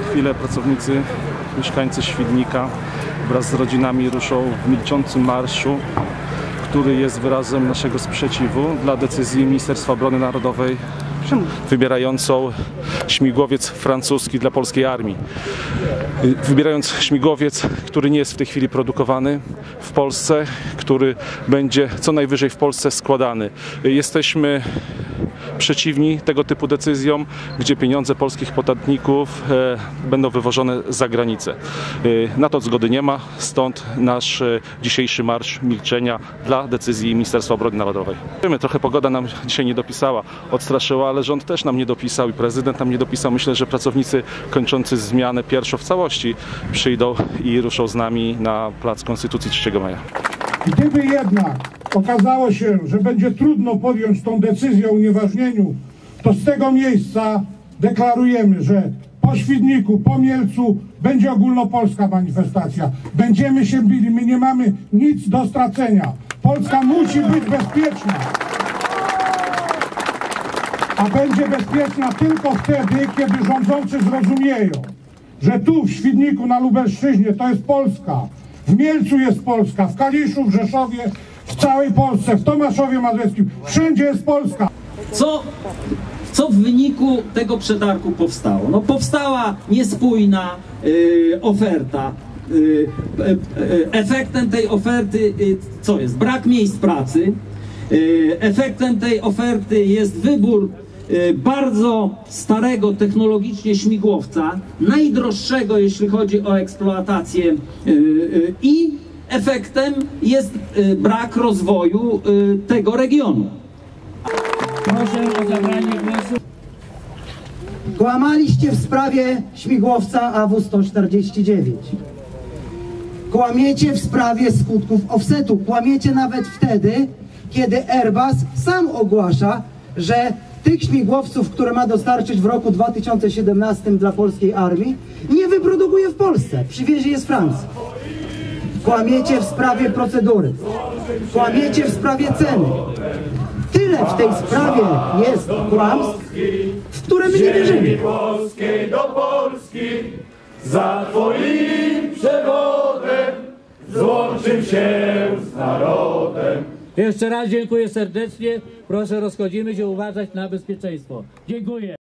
za chwilę pracownicy, mieszkańcy Świdnika wraz z rodzinami ruszą w milczącym marszu, który jest wyrazem naszego sprzeciwu dla decyzji Ministerstwa Obrony Narodowej wybierającą śmigłowiec francuski dla polskiej armii. Wybierając śmigłowiec, który nie jest w tej chwili produkowany w Polsce, który będzie co najwyżej w Polsce składany. Jesteśmy przeciwni tego typu decyzjom, gdzie pieniądze polskich podatników e, będą wywożone za granicę. E, na to zgody nie ma, stąd nasz e, dzisiejszy marsz milczenia dla decyzji Ministerstwa Obrony Narodowej. Trochę pogoda nam dzisiaj nie dopisała, odstraszyła, ale rząd też nam nie dopisał i prezydent nam nie dopisał. Myślę, że pracownicy kończący zmianę pierwszą w całości przyjdą i ruszą z nami na Plac Konstytucji 3 maja. Gdyby jednak okazało się, że będzie trudno podjąć tą decyzję o unieważnieniu, to z tego miejsca deklarujemy, że po Świdniku, po Mielcu będzie ogólnopolska manifestacja. Będziemy się bili, my nie mamy nic do stracenia. Polska musi być bezpieczna. A będzie bezpieczna tylko wtedy, kiedy rządzący zrozumieją, że tu w Świdniku na Lubelszczyźnie to jest Polska, w Mielcu jest Polska, w Kaliszu, w Rzeszowie, w całej Polsce, w Tomaszowie Mazowieckim, wszędzie jest Polska. Co, co w wyniku tego przetargu powstało? No powstała niespójna y, oferta. Y, e- efektem tej oferty y, co jest? Brak miejsc pracy. Y, efektem tej oferty jest wybór y, bardzo starego technologicznie śmigłowca, najdroższego jeśli chodzi o eksploatację y, y, i efektem jest y, brak rozwoju y, tego regionu. Proszę o zabranie głosu. Kłamaliście w sprawie śmigłowca AW-149. Kłamiecie w sprawie skutków offsetu. Kłamiecie nawet wtedy, kiedy Airbus sam ogłasza, że tych śmigłowców, które ma dostarczyć w roku 2017 dla polskiej armii, nie wyprodukuje w Polsce. Przywiezie je z Francji. Kłamiecie w sprawie procedury. Kłamiecie w sprawie ceny. Tyle w tej sprawie jest kłamstw, w które my nie wierzymy. Polskiej do Polski za Twoim przewodem złączył się z narodem. Jeszcze raz dziękuję serdecznie. Proszę rozchodzimy się uważać na bezpieczeństwo. Dziękuję.